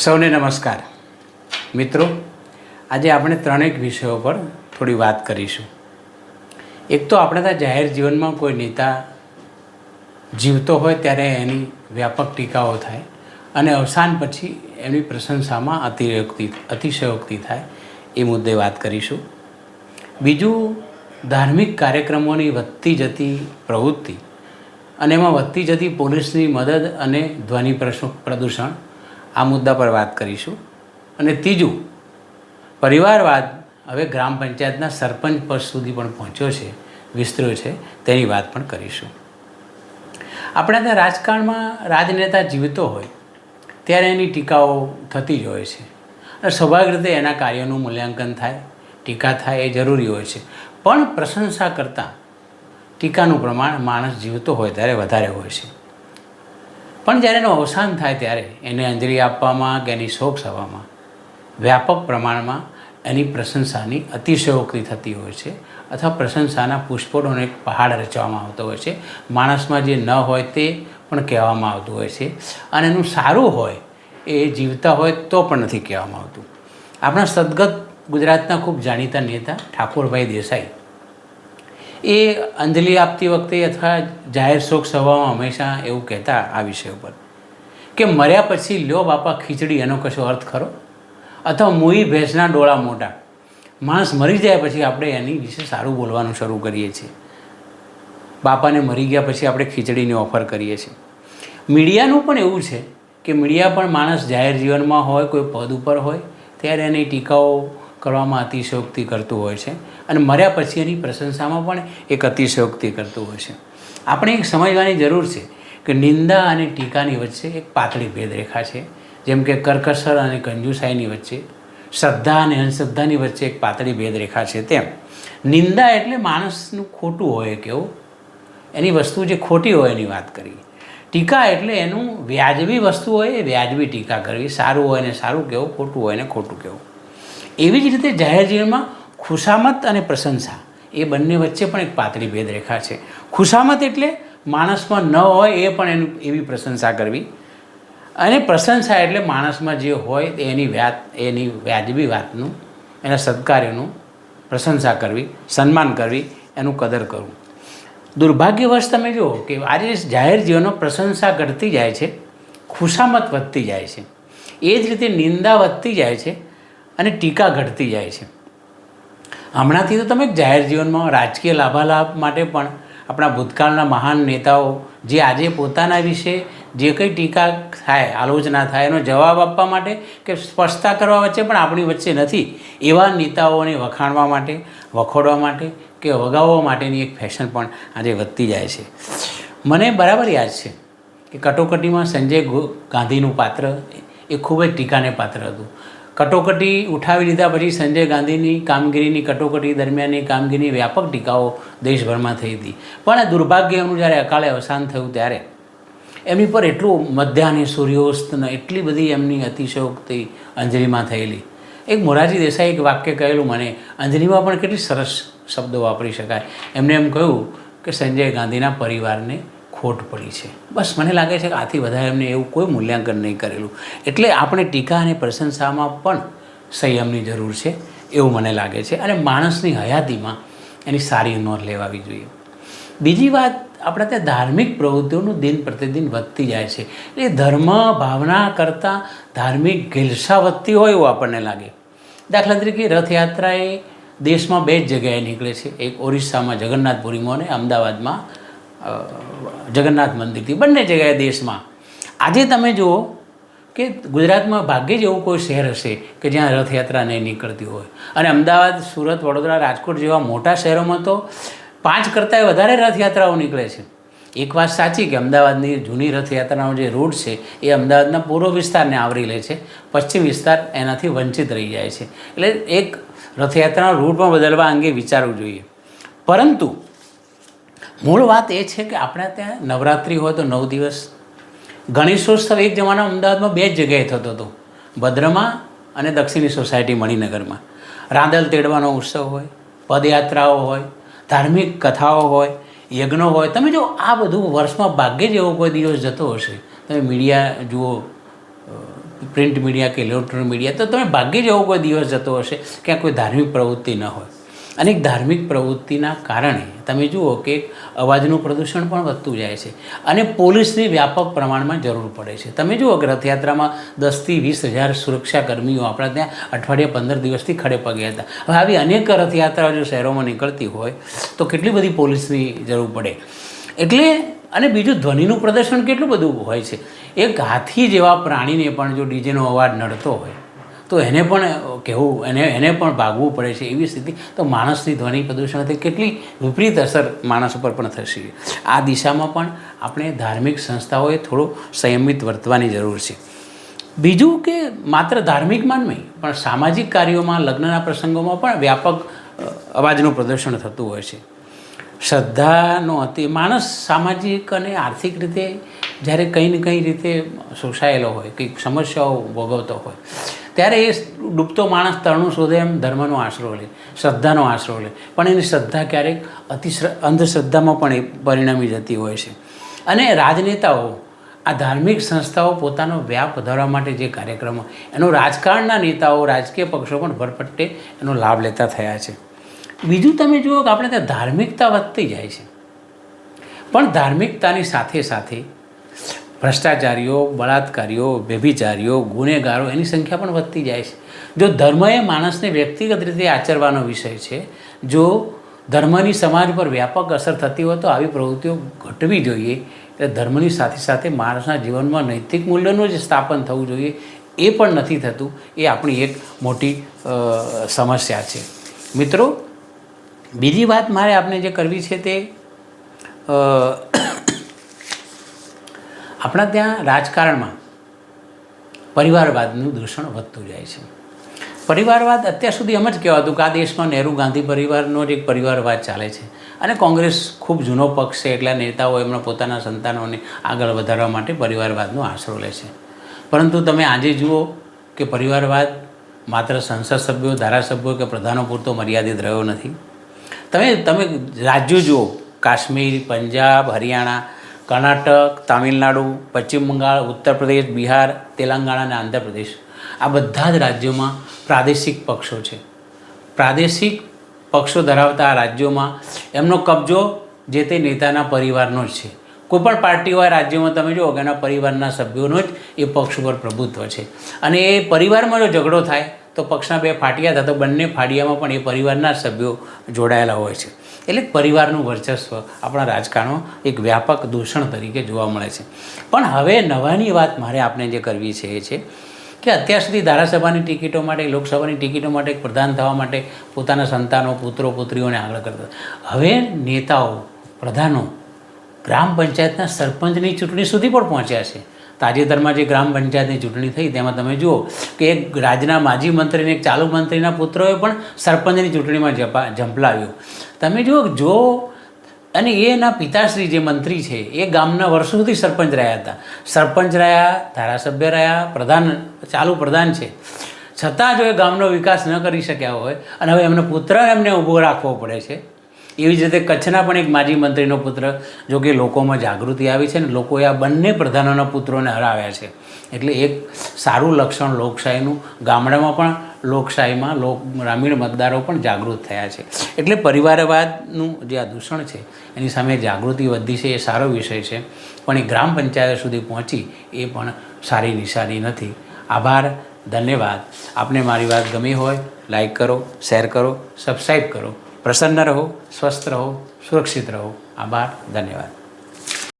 સૌને નમસ્કાર. મિત્રો, આજે આપણે ત્રણેક વિષયો પર થોડી વાત કરીશું. એક તો આપણે ત્યાં જાહેર જીવનમાં કોઈ નેતા જીવતો હોય ત્યારે એની વ્યાપક ટીકાઓ થાય અને અવસાન પછી એમની પ્રશંસામાં અતિયોક્તિ અતિશયોક્તિ થાય એ મુદ્દે વાત કરીશું. બીજું, ધાર્મિક કાર્યક્રમોની વધતી જતી પ્રવૃત્તિ અને એમાં વધતી જતી પોલીસની મદદ અને ધ્વનિ પ્રદૂષણ આ મુદ્દા પર વાત કરીશું. અને ત્રીજું, પરિવારવાદ હવે ગ્રામ પંચાયતના સરપંચ પદ સુધી પણ પહોંચ્યો છે, વિસ્તર્યો છે, તેની વાત પણ કરીશું. આપણા ત્યાં રાજકારણમાં રાજનેતા જીવતો હોય, ત્યારે એની ટીકાઓ થતી જ હોય છે. અને સ્વાભાવિક રીતે એના કાર્યોનું મૂલ્યાંકન થાય, ટીકા થાય એ જરૂરી હોય છે. પણ પ્રશંસા કરતાં ટીકાનું પ્રમાણ માણસ જીવતો હોય ત્યારે વધારે હોય છે. પણ જ્યારે એનું અવસાન થાય ત્યારે એને અંજલિ આપવામાં કે એની શોક સભામાં વ્યાપક પ્રમાણમાં એની પ્રશંસાની અતિશયોક્તિ થતી હોય છે અથવા પ્રશંસાના પુષ્પોનો એક પહાડ રચવામાં આવતો હોય છે. માણસમાં જે ન હોય તે પણ કહેવામાં આવતું હોય છે. અને એનું સારું હોય એ જીવતા હોય તો પણ નથી કહેવામાં આવતું. આપણા સદગત ગુજરાતના ખૂબ જાણીતા નેતા ઠાકોરભાઈ દેસાઈ એ અંજલિ આપતી વખતે અથવા જાહેર શોક સભામાં હંમેશા એવું કહેતા આ વિષય ઉપર કે મર્યા પછી લ્યો બાપા ખીચડી, એનો કશો અર્થ ખરો? અથવા મૂઈ ભેંસના ડોળા મોટા માણસ મરી જાય પછી આપણે એની વિશે સારું બોલવાનું શરૂ કરીએ છીએ. બાપાને મરી ગયા પછી આપણે ખીચડીની ઓફર કરીએ છીએ. મીડિયાનું પણ એવું છે કે મીડિયા પણ માણસ જાહેર જીવનમાં હોય, કોઈ પદ ઉપર હોય, ત્યારે એની ટીકાઓ કરવામાં અતિશયોક્તિ કરતું હોય છે. અને મર્યા પછી એની પ્રશંસામાં પણ એક અતિશયોક્તિ કરતું હોય છે. આપણે એક સમજવાની જરૂર છે કે નિંદા અને ટીકાની વચ્ચે એક પાતળી ભેદરેખા છે. જેમ કે કરકસર અને કંજુસાઈની વચ્ચે, શ્રદ્ધા અને અંધશ્રદ્ધાની વચ્ચે એક પાતળી ભેદરેખા છે તેમ. નિંદા એટલે માણસનું ખોટું હોય કેવું એની વસ્તુ જે ખોટી હોય એની વાત કરી. ટીકા એટલે એનું વ્યાજબી વસ્તુ હોય એ વ્યાજબી ટીકા કરવી. સારું હોય ને સારું કહેવું, ખોટું હોય ને ખોટું કહેવું. એવી જ રીતે જાહેર જીવનમાં ખુશામત અને પ્રશંસા એ બંને વચ્ચે પણ એક પાતળી ભેદરેખા છે. ખુશામત એટલે માણસમાં ન હોય એ પણ એનું એવી પ્રશંસા કરવી. અને પ્રશંસા એટલે માણસમાં જે હોય એની વ્યાત, એની વ્યાજબી વાતનું, એના સત્કાર્યનું પ્રશંસા કરવી, સન્માન કરવી, એનું કદર કરવું. દુર્ભાગ્યવશ તમે જુઓ કે આજે જાહેર જીવનનો પ્રશંસા ઘટતી જાય છે, ખુશામત વધતી જાય છે. એ જ રીતે નિંદા વધતી જાય છે અને ટીકા ઘટતી જાય છે. હમણાંથી તો તમે જાહેર જીવનમાં રાજકીય લાભાલાભ માટે પણ આપણા ભૂતકાળના મહાન નેતાઓ જે આજે પોતાના વિશે જે કંઈ ટીકા થાય, આલોચના થાય, એનો જવાબ આપવા માટે કે સ્પષ્ટતા કરવા વચ્ચે પણ આપણી વચ્ચે નથી. એવા નેતાઓને વખાણવા માટે, વખોડવા માટે કે વગાવવા માટેની એક ફેશન પણ આજે વધતી જાય છે. મને બરાબર યાદ છે કે કટોકટીમાં સંજય ગાંધીનું પાત્ર એ ખૂબ જ ટીકાને પાત્ર હતું. કટોકટી ઉઠાવી લીધા પછી સંજય ગાંધીની કામગીરીની કટોકટી દરમિયાનની કામગીરીની વ્યાપક ટીકાઓ દેશભરમાં થઈ હતી. પણ આ દુર્ભાગ્ય એમનું જ્યારે અકાળે અવસાન થયું ત્યારે, એમની પર એટલું મધ્યાહને સૂર્યોસ્તને એટલી બધી એમની અતિશયોક્તિ અંજલિમાં થયેલી. એક મોરારજી દેસાઈ એક વાક્ય કહેલું, મને અંજલિમાં પણ કેટલી સરસ શબ્દો વાપરી શકાય. એમને એમ કહ્યું કે સંજય ગાંધીના પરિવારને ખોટ પડી છે. બસ મને લાગે છે કે આથી વધારે એમને એવું કોઈ મૂલ્યાંકન નહીં કરેલું. એટલે આપણે ટીકા અને પ્રશંસામાં પણ સંયમની જરૂર છે, એવું મને લાગે છે. અને માણસની હયાતીમાં એની સારી નોંધ લેવાવી જોઈએ. બીજી વાત, આપણે ત્યાં ધાર્મિક પ્રવૃત્તિઓનું દિન પ્રતિદિન વધતી જાય છે. એ ધર્મ ભાવના કરતાં ધાર્મિક ઘેલસા વધતી હોય એવું આપણને લાગે. દાખલા તરીકે રથયાત્રા એ દેશમાં બે જ જગ્યાએ નીકળે છે. એક ઓરિસ્સામાં જગન્નાથપુરીમાં અને અમદાવાદમાં જગન્નાથ મંદિરથી, બંને જગ્યાએ દેશમાં. આજે તમે જુઓ કે ગુજરાતમાં ભાગ્યે જ એવું કોઈ શહેર હશે કે જ્યાં રથયાત્રા નહીં નીકળતી હોય. અને અમદાવાદ, સુરત, વડોદરા, રાજકોટ જેવા મોટા શહેરોમાં તો પાંચ કરતાંય વધારે રથયાત્રાઓ નીકળે છે. એક વાત સાચી કે અમદાવાદની જૂની રથયાત્રાનો જે રૂટ છે એ અમદાવાદના પૂર્વ વિસ્તારને આવરી લે છે. પશ્ચિમ વિસ્તાર એનાથી વંચિત રહી જાય છે. એટલે એક રથયાત્રાનો રૂટ પણ બદલવા અંગે વિચારવું જોઈએ. પરંતુ મૂળ વાત એ છે કે આપણે ત્યાં નવરાત્રિ હોય તો નવ દિવસ. ગણેશોત્સવ એક જમાના અમદાવાદમાં બે જ જગ્યાએ થતો હતો. ભદ્રમાં અને દક્ષિણી સોસાયટી મણિનગરમાં. રાંદલ તેડવાનો ઉત્સવ હોય, પદયાત્રાઓ હોય, ધાર્મિક કથાઓ હોય, યજ્ઞો હોય. તમે જો આ બધું વર્ષમાં ભાગ્યે જ એવો કોઈ દિવસ જતો હશે, તમે મીડિયા જુઓ પ્રિન્ટ મીડિયા કે ઇલેક્ટ્રોનિક મીડિયા, તો તમે ભાગ્યે જ એવો કોઈ દિવસ જતો હશે ક્યાં કોઈ ધાર્મિક પ્રવૃત્તિ ન હોય. અને ધાર્મિક પ્રવૃત્તિના કારણે તમે જુઓ કે અવાજનું પ્રદૂષણ પણ વધતું જાય છે અને પોલીસની વ્યાપક પ્રમાણમાં જરૂર પડે છે. તમે જુઓ કે રથયાત્રામાં દસથી વીસ હજાર સુરક્ષા કર્મીઓ આપણા ત્યાં અઠવાડિયા પંદર દિવસથી ખડે પગે હતા. હવે આવી અનેક રથયાત્રાઓ જો શહેરોમાં નીકળતી હોય તો કેટલી બધી પોલીસની જરૂર પડે. એટલે અને બીજું ધ્વનિનું પ્રદર્શન કેટલું બધું હોય છે. એક હાથી જેવા પ્રાણીને પણ જો ડીજેનો અવાજ નડતો હોય તો એને પણ કહેવું, એને એને પણ ભાગવું પડે છે એવી સ્થિતિ. તો માણસની ધ્વનિ પ્રદૂષણથી કેટલી વિપરીત અસર માણસ ઉપર પણ થશે. આ દિશામાં પણ આપણે ધાર્મિક સંસ્થાઓએ થોડું સંયમિત વર્તવાની જરૂર છે. બીજું કે માત્ર ધાર્મિકમાં નહીં, પણ સામાજિક કાર્યોમાં, લગ્નના પ્રસંગોમાં પણ વ્યાપક અવાજનું પ્રદર્શન થતું હોય છે. શ્રદ્ધાનો અતિ, માણસ સામાજિક અને આર્થિક રીતે જ્યારે કંઈ ને કંઈ રીતે શોષાયેલો હોય, કંઈક સમસ્યાઓ ભોગવતો હોય ત્યારે એ ડૂબતો માણસ તરણું શોધે એમ ધર્મનો આશરો લે, શ્રદ્ધાનો આશરો લે. પણ એની શ્રદ્ધા ક્યારેક અતિશ્ર, અંધશ્રદ્ધામાં પણ એ પરિણમી જતી હોય છે. અને રાજનેતાઓ આ ધાર્મિક સંસ્થાઓ પોતાનો વ્યાપ વધારવા માટે જે કાર્યક્રમો, એનો રાજકારણના નેતાઓ, રાજકીય પક્ષો પણ ભરપટ્ટે એનો લાભ લેતા થયા છે. બીજું તમે જુઓ કે આપણે ત્યાં ધાર્મિકતા વધતી જાય છે. પણ ધાર્મિકતાની સાથે સાથે ભ્રષ્ટાચારીઓ, બળાત્કારીઓ વ્યભિચારીઓ ગુનેગારો એની સંખ્યા પણ વધતી જાય છે. જો ધર્મ એ માણસને વ્યક્તિગત રીતે આચરવાનો વિષય છે, જો ધર્મની સમાજ પર વ્યાપક અસર થતી હોય તો આવી પ્રવૃત્તિઓ ઘટવી જોઈએ. એટલે ધર્મની સાથે સાથે માણસના જીવનમાં નૈતિક મૂલ્યનું જ સ્થાપન થવું જોઈએ. એ પણ નથી થતું. એ આપણી એક મોટી સમસ્યા છે. મિત્રો, બીજી વાત મારે આપણે જે કરવી છે તે આપણા ત્યાં રાજકારણમાં પરિવારવાદનું દૂષણ વધતું જાય છે. પરિવારવાદ અત્યાર સુધી એમ જ કહેવાતું કે આ દેશમાં નહેરુ, ગાંધી પરિવારનો જ એક પરિવારવાદ ચાલે છે. અને કોંગ્રેસ ખૂબ જૂનો પક્ષ છે, એટલા નેતાઓ એમના પોતાના સંતાનોને આગળ વધારવા માટે પરિવારવાદનો આશરો લે છે. પરંતુ તમે આજે જુઓ કે પરિવારવાદ માત્ર સંસદ સભ્યો, ધારાસભ્યો કે પ્રધાનો પૂરતો મર્યાદિત રહ્યો નથી. તમે તમે રાજ્યો જુઓ, કાશ્મીર, પંજાબ, હરિયાણા કર્ણાટક, તામિલનાડુ, પશ્ચિમ બંગાળ, ઉત્તર પ્રદેશ, બિહાર, તેલંગાણા અને આંધ્રપ્રદેશ. આ બધા જ રાજ્યોમાં પ્રાદેશિક પક્ષો છે. પ્રાદેશિક પક્ષો ધરાવતા આ રાજ્યોમાં એમનો કબજો જે તે નેતાના પરિવારનો જ છે. કોઈ પણ પાર્ટી હોય રાજ્યમાં, તમે જુઓ કે એના પરિવારના સભ્યોનો જ એ પક્ષ ઉપર પ્રભુત્વ છે. અને એ પરિવારમાં જો ઝઘડો થાય, તો પક્ષના બે ફાટિયા થતા બંને ફાટિયામાં પણ એ પરિવારના સભ્યો જોડાયેલા હોય છે. એટલે પરિવારનું વર્ચસ્વ આપણા રાજકારણો એક વ્યાપક દૂષણ તરીકે જોવા મળે છે. પણ હવે નવાની વાત મારે આપણે જે કરવી છે એ છે કે અત્યાર સુધી ધારાસભાની ટિકિટો માટે, લોકસભાની ટિકિટો માટે પ્રધાન થવા માટે પોતાના સંતાનો, પુત્રો, પુત્રીઓને આગળ કરતા. હવે નેતાઓ, પ્રધાનો ગ્રામ પંચાયતના સરપંચની ચૂંટણી સુધી પણ પહોંચ્યા છે. તાજેતરમાં જે ગ્રામ પંચાયતની ચૂંટણી થઈ, તેમાં તમે જુઓ કે એક રાજ્યના માજી મંત્રીને એક ચાલુ મંત્રીના પુત્રોએ પણ સરપંચની ચૂંટણીમાં જપા, ઝંપલાવ્યું. તમે જુઓ, જો અને એના પિતાશ્રી જે મંત્રી છે, એ ગામના વર્ષો સુધી સરપંચ રહ્યા હતા. સરપંચ રહ્યા, ધારાસભ્ય રહ્યા, પ્રધાન, ચાલુ પ્રધાન છે. છતાં જો એ ગામનો વિકાસ ન કરી શક્યા હોય અને હવે એમનો પુત્ર એમને ઊભો રાખવો પડે છે એવી જ રીતે કચ્છના પણ એક માજી મંત્રીનો પુત્ર, જો કે લોકોમાં જાગૃતિ આવી છે ને લોકોએ આ બંને પ્રધાનોના પુત્રોને હરાવ્યા છે. એટલે એક સારું લક્ષણ લોકશાહીનું, ગામડામાં પણ લોકશાહીમાં લોક, ગ્રામીણ મતદારો પણ જાગૃત થયા છે. એટલે પરિવારવાદનું જે આ દૂષણ છે, એની સામે જાગૃતિ વધી છે, એ સારો વિષય છે. પણ એ ગ્રામ પંચાયત સુધી પહોંચી એ પણ સારી નિશાની નથી. આભાર, ધન્યવાદ. આપને મારી વાત ગમી હોય, લાઈક કરો, શેર કરો, સબસ્ક્રાઈબ કરો. પ્રસન્ન રહો સ્વસ્થ રહો સુરક્ષિત રહો. આભાર ધન્યવાદ.